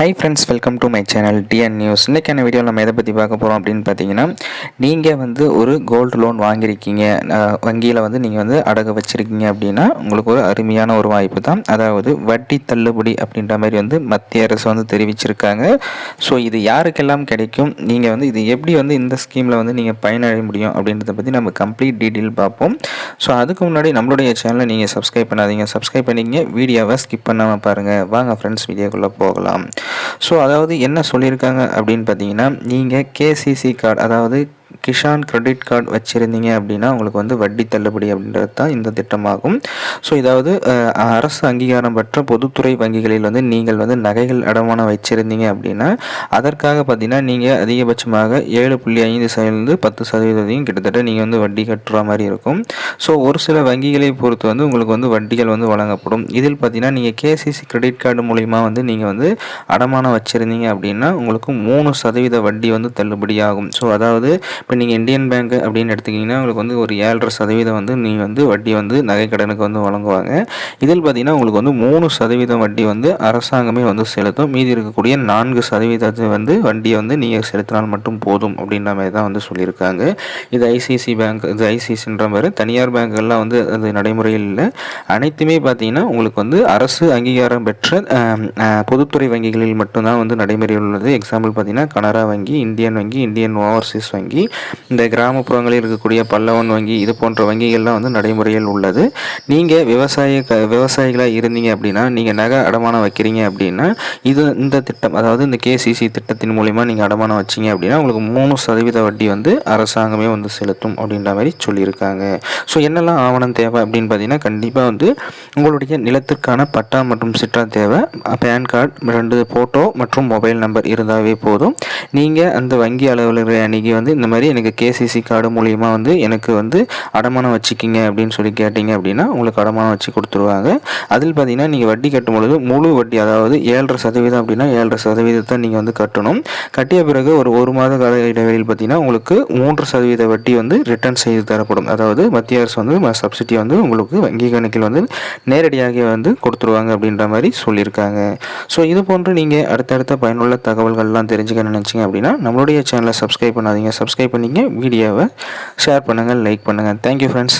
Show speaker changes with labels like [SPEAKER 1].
[SPEAKER 1] Hi friends welcome to my channel TN news இன்றைக்கான video நம்ம எதை பற்றி பார்க்க போகிறோம் அப்படின்னு பார்த்தீங்கன்னா நீங்கள் வந்து ஒரு கோல்டு லோன் வாங்கியிருக்கீங்க. வங்கியில் வந்து நீங்கள் வந்து அடகு வச்சுருக்கீங்க அப்படின்னா உங்களுக்கு ஒரு அருமையான ஒரு வாய்ப்பு தான். அதாவது வட்டி தள்ளுபடி அப்படின்ற மாதிரி வந்து மத்திய அரசு வந்து தெரிவிச்சிருக்காங்க. ஸோ இது யாருக்கெல்லாம் கிடைக்கும்? நீங்கள் வந்து இது எப்படி வந்து இந்த ஸ்கீமில் வந்து நீங்கள் பயனடைய முடியும் அப்படின்றத பற்றி நம்ம கம்ப்ளீட் டீட்டெயில் பார்ப்போம். ஸோ அதுக்கு முன்னாடி நம்மளுடைய சேனலை நீங்கள் சப்ஸ்கிரைப் பண்ணாதீங்க. சப்ஸ்கிரைப் பண்ணிங்க வீடியோவை ஸ்கிப் பண்ணாமல் பாருங்கள் வாங்க ஃப்ரெண்ட்ஸ் வீடியோக்குள்ளே போகலாம். ஸோ அதாவது என்ன சொல்லியிருக்காங்க அப்படின்னு பார்த்தீங்கன்னா நீங்கள் கேசிசி கார்டு அதாவது கிஷான் கிரெடிட் கார்டு வச்சுருந்தீங்க அப்படின்னா உங்களுக்கு வந்து வட்டி தள்ளுபடி அப்படின்றது தான் இந்த திட்டமாகும். ஸோ இதாவது அரசு அங்கீகாரம் பெற்ற பொதுத்துறை வங்கிகளில் வந்து நீங்கள் வந்து நகைகள் அடமானம் வச்சுருந்தீங்க அப்படின்னா அதற்காக பார்த்தீங்கன்னா நீங்கள் அதிகபட்சமாக ஏழு புள்ளி ஐந்து சதவீதம் பத்து சதவீதத்தையும் கிட்டத்தட்ட நீங்கள் வந்து வட்டி கட்டுற மாதிரி இருக்கும். ஸோ ஒரு சில வங்கிகளை பொறுத்து வந்து உங்களுக்கு வந்து வட்டிகள் வந்து வழங்கப்படும். இதில் பார்த்தீங்கன்னா நீங்கள் கேசிசி கிரெடிட் கார்டு மூலிமா வந்து நீங்கள் வந்து அடமானம் வச்சுருந்தீங்க அப்படின்னா உங்களுக்கு மூணு சதவீத வட்டி வந்து தள்ளுபடி ஆகும் ஸோ அதாவது இப்போ நீங்கள் இந்தியன் பேங்க் அப்படின்னு எடுத்துக்கிங்கன்னா உங்களுக்கு வந்து ஒரு ஏழரை சதவீதம் வந்து நீங்கள் வந்து வட்டி வந்து நகை கடனுக்கு வந்து வழங்குவாங்க. இதில் பார்த்தீங்கன்னா உங்களுக்கு வந்து மூணு சதவீதம் வட்டி வந்து அரசாங்கமே வந்து செலுத்தும். மீதி இருக்கக்கூடிய நான்கு சதவீதத்தை வந்து வண்டியை வந்து நீங்கள் செலுத்தினால் மட்டும் போதும் அப்படின்ற மாதிரி தான் வந்து சொல்லியிருக்காங்க. இது ஐசிசி பேங்க் இது ஐசிசின்ற மாதிரி தனியார் பேங்க்கெல்லாம் வந்து அது நடைமுறையில் இல்லை. அனைத்துமே பார்த்தீங்கன்னா உங்களுக்கு வந்து அரசு அங்கீகாரம் பெற்ற பொதுத்துறை வங்கிகளில் மட்டும்தான் வந்து நடைமுறையில் உள்ளது. எக்ஸாம்பிள் பார்த்தீங்கன்னா கனரா வங்கி இந்தியன் வங்கி இந்தியன் ஓவர்சீஸ் வங்கி இந்த கிராமப்புறங்களில் இருக்கக்கூடிய பல்லவன் வங்கி இது போன்ற வங்கிகள்லாம் வந்து நடைமுறையில் உள்ளது. நீங்கள் விவசாய க விவசாயிகளாக இருந்தீங்க அப்படின்னா நீங்கள் நகை அடமானம் வைக்கிறீங்க அப்படின்னா இது இந்த திட்டம் அதாவது இந்த கேசிசி திட்டத்தின் மூலிமா நீங்கள் அடமானம் வச்சிங்க அப்படின்னா உங்களுக்கு மூணு சதவீத வட்டி வந்து அரசாங்கமே வந்து செலுத்தும் அப்படின்ற மாதிரி சொல்லியிருக்காங்க. ஸோ என்னெல்லாம் ஆவணம் தேவை அப்படின்னு பார்த்தீங்கன்னா கண்டிப்பாக வந்து உங்களுடைய நிலத்திற்கான பட்டா மற்றும் சிட்டா தேவை பேன் கார்டு ரெண்டு ஃபோட்டோ மற்றும் மொபைல் நம்பர் இருந்தாவே போதும். நீங்கள் அந்த வங்கி அலுவலரை அணுகி வந்து இந்த மாதிரி எனக்கு கேசிசி கார்டு மூலியமாக வந்து எனக்கு வந்து அடமானம் வச்சுக்கிங்க அப்படின்னு சொல்லி கேட்டிங்க அப்படின்னா உங்களுக்கு அடமானம் வச்சு கொடுத்துருவாங்க. அதில் பார்த்தீங்கன்னா நீங்கள் வட்டி கட்டும் பொழுது முழு வட்டி அதாவது ஏழரை சதவீதம் அப்படின்னா ஏழரை சதவீதத்தை நீங்கள் வந்து கட்டணும். கட்டிய பிறகு ஒரு ஒரு மாத கால இடைவெளியில் பார்த்தீங்கன்னா உங்களுக்கு மூன்று சதவீத வட்டி வந்து ரிட்டர்ன் செய்து தரப்படும். அதாவது மத்திய அரசு வந்து சப்சிடி வந்து உங்களுக்கு வங்கி கணக்கில் வந்து நேரடியாக வந்து கொடுத்துருவாங்க அப்படின்ற மாதிரி சொல்லியிருக்காங்க. ஸோ இது போன்று நீங்கள் அடுத்தடுத்த பயனுள்ள தகவல்கள்லாம் தெரிஞ்சுக்க நினச்சிங்க அப்படின்னா நம்மளுடைய சேனலை சப்ஸ்கிரைப் பண்ணாதீங்க. சப்ஸ்கிரைப் பண்ணிங்க. வீடியோவை ஷேர் பண்ணுங்கள் லைக் பண்ணுங்கள் தேங்க்யூ ஃப்ரெண்ட்ஸ்